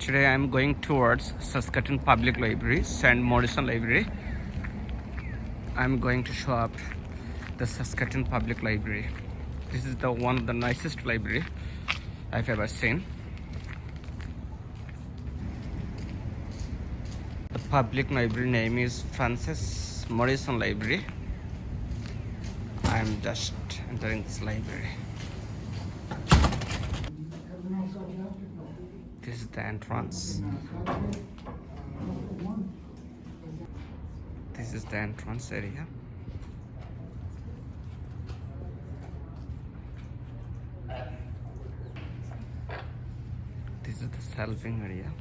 Today I'm going towards Saskatoon Public Library, St. Morrison Library. I'm going to show up the Saskatoon Public Library. This is the one of the nicest library I've ever seen. The public library name is Francis Morrison Library. I'm just entering this library. This is the entrance. This is the entrance area. This is the shelving area.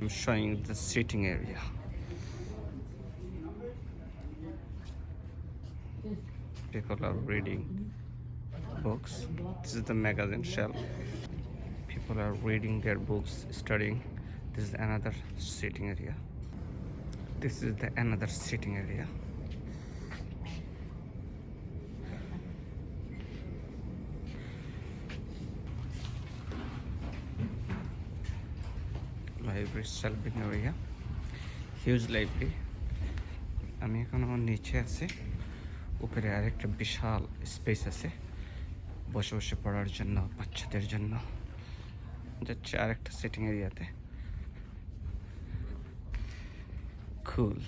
I'm showing the sitting area. People are reading books. This is the magazine shelf. People are reading their books, studying. This is another sitting area. This is the another sitting area. Library shelving area huge library আমি এখন নিচে আছি উপরে আরেকটা বিশাল space আছে বসে বসে পড়ার জন্য, বাচ্চাদের জন্য। যাচ্ছে আর একটা সিটিং এরিয়াতে খুল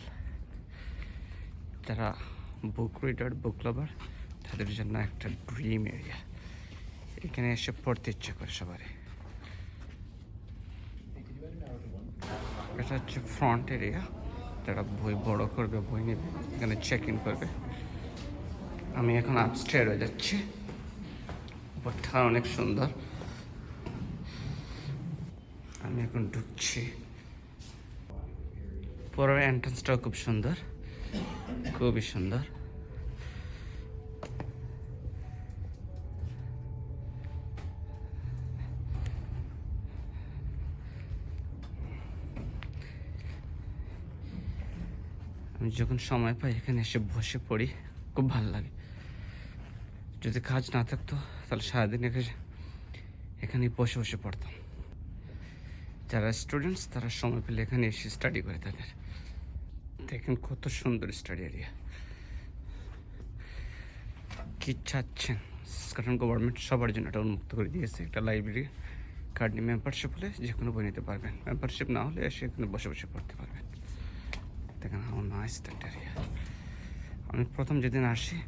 তারা বুক রিডার বুক লাভার তাদের জন্য একটা ড্রিম এরিয়া এখানে এসে পড়তে ইচ্ছে করে সবারই। এটা হচ্ছে ফ্রন্ট এরিয়া তারা বই বড় করবে, বই নেবে, এখানে চেক ইন করবে। আমি এখন আপস্টেয়ারে যাচ্ছি। উপরটা অনেক সুন্দর। আমি এখন ঢুকছি। পুরো এন্ট্রান্সটাও খুব সুন্দর। খুবই সুন্দর। আমি যখন সময় পাই, এখানে এসে বসে পড়ি। খুব ভালো লাগে। যদি কাজ না থাকতো, তাহলে সারাদিন এখানে এখানে বসে বসে পড়তাম। যারা স্টুডেন্টস তারা সময় পেলে এখানে এসে স্টাডি করে তাদের। দেখেন কত সুন্দর স্টাডি এরিয়া কি চাচ্ছেন? কারণ গভর্নমেন্ট সবার জন্য এটা উন্মুক্ত করে দিয়েছে। একটা লাইব্রেরি কার্ড নিয়ে মেম্বারশিপ হলে যে কোনো বই নিতে পারবেন। মেম্বারশিপ না হলে এসে এখানে বসে বসে পড়তে পারবেন। দেখেন হাউ নাইস দ্যাট এরিয়া আমি প্রথম যেদিন আসি,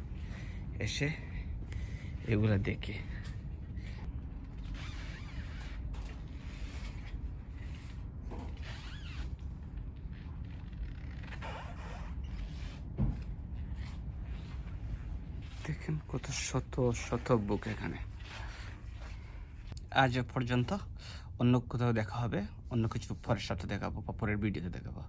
এসে এগুলা দেখি। দেখেন কত শত শত বুক এখানে। আজ পর্যন্ত অন্য কোথাও দেখা হবে, অন্য কিছু পরের সাথে দেখাবো বা পরের ভিডিওতে দেখাবো।